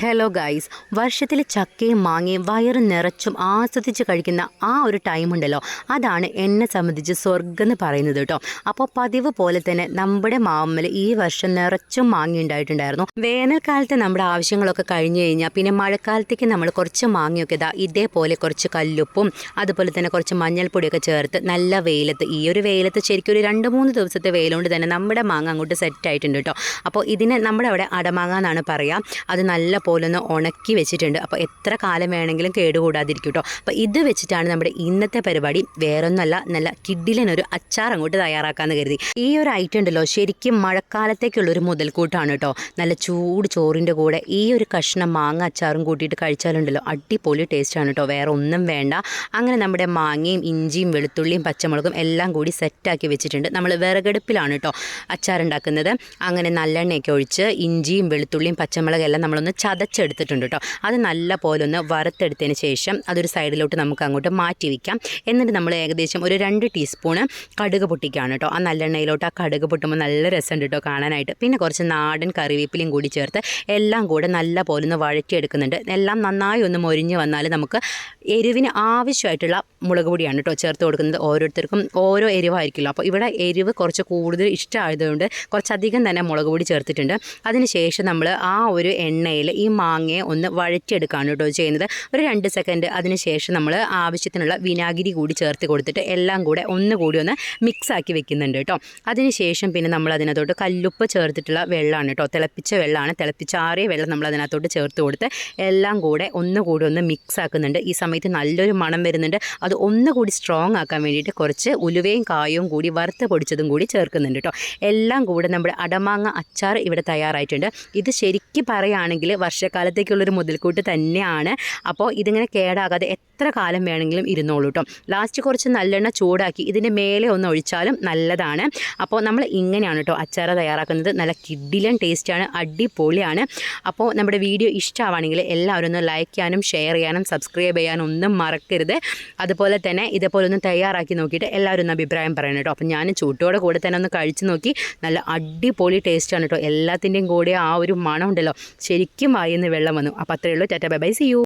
Hello guys വർഷത്തിൽ ചക്കയും മാങ്ങയും വയറ് നിറച്ചും ആസ്വദിച്ച് കഴിക്കുന്ന ആ ഒരു ടൈം ഉണ്ടല്ലോ. അതാണ് എന്നെ സംബന്ധിച്ച് സ്വർഗം എന്ന് പറയുന്നത് കേട്ടോ. അപ്പോൾ പതിവ് പോലെ തന്നെ നമ്മുടെ മാമ്മൽ ഈ വർഷം നിറച്ചും മാങ്ങ ഉണ്ടായിട്ടുണ്ടായിരുന്നു. വേനൽക്കാലത്ത് നമ്മുടെ ആവശ്യങ്ങളൊക്കെ കഴിഞ്ഞു കഴിഞ്ഞാൽ പിന്നെ മഴക്കാലത്തേക്ക് നമ്മൾ കുറച്ച് മാങ്ങയൊക്കെ ഇതാ ഇതേപോലെ കുറച്ച് കല്ലുപ്പും അതുപോലെ തന്നെ കുറച്ച് മഞ്ഞൾപ്പൊടിയൊക്കെ ചേർത്ത് നല്ല വെയിലത്ത് ഈ ഒരു വെയിലത്ത് ശരിക്കും ഒരു രണ്ട് മൂന്ന് ദിവസത്തെ വെയിലുകൊണ്ട് തന്നെ നമ്മുടെ മാങ്ങ അങ്ങോട്ട് സെറ്റ് ആയിട്ടുണ്ട് കേട്ടോ. അപ്പോൾ ഇതിനെ നമ്മുടെ അവിടെ അടമാങ്ങ എന്നാണ് പറയുക അത് നല്ല പോലെ ഒന്ന് ഉണക്കി വെച്ചിട്ടുണ്ട്. അപ്പോൾ എത്ര കാലം വേണമെങ്കിലും കേടുകൂടാതിരിക്കും കേട്ടോ അപ്പോൾ ഇത് വെച്ചിട്ടാണ് നമ്മുടെ ഇന്നത്തെ പരിപാടി വേറൊന്നല്ല നല്ല കിഡിലനൊരു അച്ചാർ അങ്ങോട്ട് തയ്യാറാക്കാമെന്ന് കരുതി. ഈ ഒരു ഐറ്റം ഉണ്ടല്ലോ ശരിക്കും മഴക്കാലത്തേക്കുള്ളൊരു മുതൽക്കൂട്ടാണ് കേട്ടോ. നല്ല ചൂട് ചോറിന്റെ കൂടെ ഈ ഒരു കഷ്ണം മാങ്ങ അച്ചാറും കൂട്ടിയിട്ട് കഴിച്ചാലുണ്ടല്ലോ അടിപൊളി ടേസ്റ്റാണ് കേട്ടോ. വേറെ ഒന്നും വേണ്ട. അങ്ങനെ നമ്മുടെ മാങ്ങയും ഇഞ്ചിയും വെളുത്തുള്ളിയും പച്ചമുളകും എല്ലാം കൂടി സെറ്റാക്കി വെച്ചിട്ടുണ്ട്. നമ്മൾ വിറകടുപ്പിലാണ് കേട്ടോ അച്ചാറുണ്ടാക്കുന്നത്. അങ്ങനെ നല്ലെണ്ണയൊക്കെ ഒഴിച്ച് ഇഞ്ചിയും വെളുത്തുള്ളിയും പച്ചമുളകെല്ലാം നമ്മളൊന്ന് ചതച്ചെടുത്തിട്ടുണ്ട് കേട്ടോ. അത് നല്ല പോലെ ഒന്ന് വറുത്തെടുത്തതിന് ശേഷം അതൊരു സൈഡിലോട്ട് നമുക്ക് അങ്ങോട്ട് മാറ്റി വയ്ക്കാം എന്നിട്ട് നമ്മൾ ഏകദേശം ഒരു രണ്ട് ടീസ്പൂൺ കടുക് പൊട്ടിക്കുകയാണ് കേട്ടോ. ആ നല്ലെണ്ണയിലോട്ട് ആ കടുക് പൊട്ടുമ്പോൾ നല്ല രസമുണ്ട് കേട്ടോ കാണാനായിട്ട്. പിന്നെ കുറച്ച് നാടൻ കറിവേപ്പിലയും കൂടി ചേർത്ത് എല്ലാം കൂടെ നല്ല പോലെ ഒന്ന് വഴറ്റിയെടുക്കുന്നുണ്ട്. എല്ലാം നന്നായി ഒന്ന് മൊരിഞ്ഞ് വന്നാൽ നമുക്ക് എരിവിന് ആവശ്യമായിട്ടുള്ള മുളക് പൊടിയാണ് കേട്ടോ ചേർത്ത് കൊടുക്കുന്നത് ഓരോരുത്തർക്കും ഓരോ എരിവായിരിക്കുമല്ലോ. അപ്പോൾ ഇവിടെ എരിവ് കുറച്ച് കൂടുതൽ ഇഷ്ടമായതുകൊണ്ട് കുറച്ചധികം തന്നെ മുളക് പൊടി ചേർത്തിട്ടുണ്ട്. അതിനുശേഷം നമ്മൾ ആ ഒരു എണ്ണയിൽ ഈ മാങ്ങയെ ഒന്ന് വഴറ്റിയെടുക്കുകയാണ് കേട്ടോ ചെയ്യുന്നത്. ഒരു രണ്ട് സെക്കൻഡ് അതിനുശേഷം നമ്മൾ ആവശ്യത്തിനുള്ള വിനാഗിരി കൂടി ചേർത്ത് കൊടുത്തിട്ട് എല്ലാം കൂടെ ഒന്നുകൂടി ഒന്ന് മിക്സ് ആക്കി വെക്കുന്നുണ്ട് കേട്ടോ. അതിനുശേഷം പിന്നെ നമ്മൾ അതിനകത്തോട്ട് കല്ലുപ്പ് ചേർത്തിട്ടുള്ള വെള്ളമാണ് കേട്ടോ. തിളപ്പിച്ച വെള്ളമാണ്. തിളപ്പിച്ചാറിയ വെള്ളം നമ്മൾ അതിനകത്തോട്ട് ചേർത്ത് കൊടുത്ത് എല്ലാം കൂടെ ഒന്നുകൂടി ഒന്ന് മിക്സ് ആക്കുന്നുണ്ട്. ഈ സമയത്ത് നല്ലൊരു മണം വരുന്നുണ്ട്. അത് ഒന്നുകൂടി സ്ട്രോങ് ആക്കാൻ വേണ്ടിയിട്ട് കുറച്ച് ഉലുവയും കായവും കൂടി വറുത്ത് പൊടിച്ചതും കൂടി ചേർക്കുന്നുണ്ട് കേട്ടോ. എല്ലാം കൂടെ നമ്മുടെ അടമാങ്ങ അച്ചാർ ഇവിടെ തയ്യാറായിട്ടുണ്ട്. ഇത് ശരിക്കും പറയുകയാണെങ്കിൽ വർഷക്കാലത്തേക്കുള്ളൊരു മുതൽക്കൂട്ട് തന്നെയാണ്. അപ്പോൾ ഇതിങ്ങനെ കേടാകാതെ എത്ര കാലം വേണമെങ്കിലും ഇരുന്നോളൂ കേട്ടോ ലാസ്റ്റ് കുറച്ച് നല്ലെണ്ണ ചൂടാക്കി ഇതിന്റെ മേലെ ഒന്ന് ഒഴിച്ചാലും നല്ലതാണ്. അപ്പോൾ നമ്മൾ ഇങ്ങനെയാണ് കേട്ടോ അച്ചാർ തയ്യാറാക്കുന്നത്. നല്ല കിഡിലൻ ടേസ്റ്റാണ് അടിപൊളിയാണ്. അപ്പോൾ നമ്മുടെ വീഡിയോ ഇഷ്ടമാണെങ്കിൽ എല്ലാവരും ഒന്ന് ലൈക്ക് ചെയ്യാനും ഷെയർ ചെയ്യാനും സബ്സ്ക്രൈബ് ചെയ്യാനും ഒന്നും മറക്കരുത്. അതുപോലെ തന്നെ ഇതേപോലെ ഒന്ന് തയ്യാറാക്കി നോക്കിയിട്ട് എല്ലാവരും ഒന്ന് അഭിപ്രായം പറയണം കേട്ടോ അപ്പോൾ ഞാൻ ചൂട്ടോടെ കൂടെ തന്നെ ഒന്ന് കഴിച്ചു നോക്കി. നല്ല അടിപൊളി ടേസ്റ്റാണ് കേട്ടോ എല്ലാത്തിന്റെയും കൂടെ ആ ഒരു മണം ഉണ്ടല്ലോ ശരിക്കും വായിന്ന് വെള്ളം വന്നു. അപ്പോൾ അത്രയേ ഉള്ളൂ. Tata bye by. See you